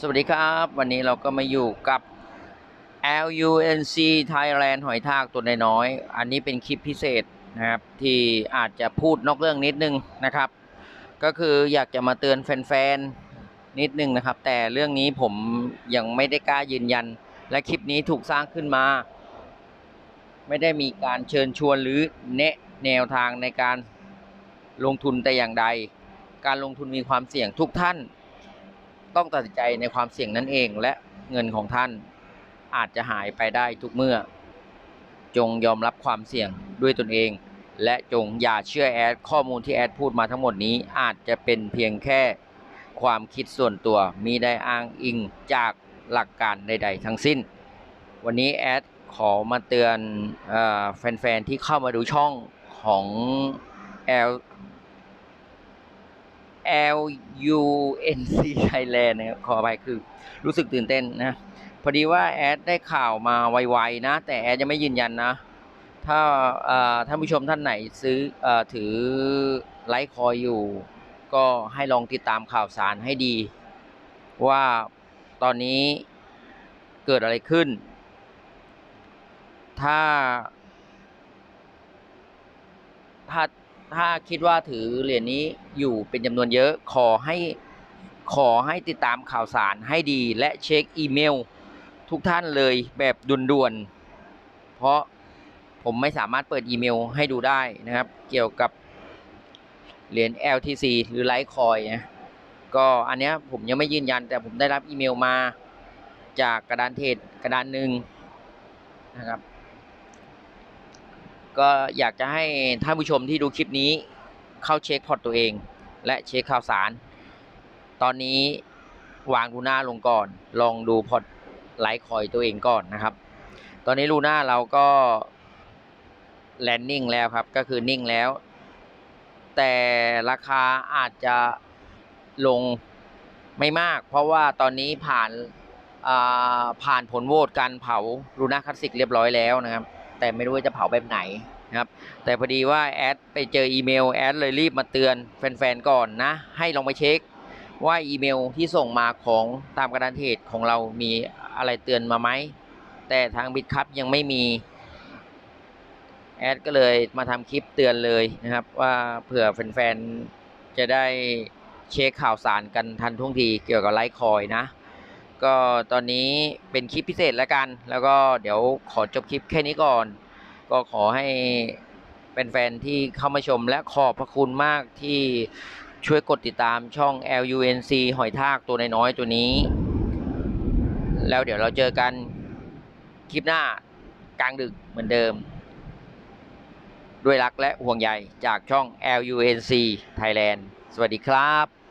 สวัสดีครับ วันนี้เราก็มาอยู่กับ LUNC Thailand หอยทากตัวน้อยๆอันนี้เป็นคลิปพิเศษนะครับ ที่อาจจะพูดนอกเรื่องนิดนึงนะครับ ก็คืออยากจะมาเตือนแฟนๆ นิดนึงนะครับ แต่เรื่องนี้ผมยังไม่ได้กล้ายืนยัน และคลิปนี้ถูกสร้างขึ้นมา ไม่ได้มีการเชิญชวนหรือแนะแนวทางในการลงทุนแต่อย่างใด การลงทุนมีความเสี่ยงทุกท่าน ต้องตัดสินใจในความเสี่ยงนั้นเอง และเงินของท่านอาจจะหายไปได้ทุกเมื่อ จงยอมรับความเสี่ยงด้วยตนเอง และจงอย่าเชื่อแอดข้อมูลที่แอดพูดมาทั้งหมดนี้อาจจะเป็นเพียงแค่ความคิดส่วนตัวมีได้อ้างอิงจากหลักการใด ๆ ทั้งสิ้น วันนี้แอดขอมาเตือนอแฟน ๆ ที่เข้ามาดูช่องของ L L U N C Thailand นะครับขออภัยคือรู้สึกตื่นเต้นนะ พอดีว่าแอดได้ข่าวมาไวๆนะ แต่แอดยังไม่ยืนยันนะ ถ้าท่านผู้ชมท่านไหนซื้อเออถือไลค์คอยอยู่ ก็ให้ลองติดตามข่าวสารให้ดี ว่าตอนนี้เกิดอะไรขึ้น ถ้าถ้า ถ้าคิดว่าถือเหรียญนี้อยู่เป็นจำนวนเยอะขอให้ขอให้ติดตามข่าวสารให้ดีและเช็คอีเมล ทุกท่านเลยแบบด่วนๆ เพราะผมไม่สามารถเปิดอีเมลให้ดูได้นะครับ เกี่ยวกับเหรียญ LTC หรือ Litecoin นะก็อันเนี้ยผมยังไม่ยืนยันแต่ผมได้รับอีเมลมาจากกระดานเทรดกระดานหนึ่งนะครับ ก็อยากจะให้ท่านผู้ชมที่ดูคลิปนี้เข้าเช็คพอร์ตตัวเอง และเช็คข่าวสาร ตอนนี้วางลูน่าลงก่อน ลองดูพอร์ตไลท์คอยตัวเองก่อนนะครับ ตอนนี้ลูน่าเราก็แลนดิ้งแล้วครับ ก็คือนิ่งแล้ว แต่ราคาอาจจะลงไม่มาก เพราะว่าตอนนี้ผ่านผ่านผลโหวตการเผาลูน่าคลาสสิกเรียบร้อยแล้วนะครับ แต่ไม่รู้ว่าจะเผาแบบไหนนะครับ แต่พอดีว่าแอดไปเจออีเมลแอดเลยรีบมาเตือนแฟนๆก่อนนะ ให้ลองไปเช็คว่าอีเมลที่ส่งมาของตามกระดานเทรดของเรามีอะไรเตือนมาไหม แต่ทางบิตคัพยังไม่มีแอดก็เลยมาทำคลิปเตือนเลยนะครับ ว่าเผื่อแฟนๆจะได้เช็คข่าวสารกันทันท่วงทีเกี่ยวกับไลท์คอยนะ ก็ตอนนี้เป็นคลิปพิเศษแล้วกัน แล้วก็เดี๋ยวขอจบคลิปแค่นี้ก่อน ก็ขอให้เป็นแฟนๆที่เข้ามาชมและขอบพระคุณมากที่ช่วยกดติดตามช่อง LUNC หอยทากตัวน้อยๆตัวนี้ แล้วเดี๋ยวเราเจอกันคลิปหน้ากลางดึกเหมือนเดิม ด้วยรักและห่วงใยจากช่อง LUNC Thailand สวัสดีครับ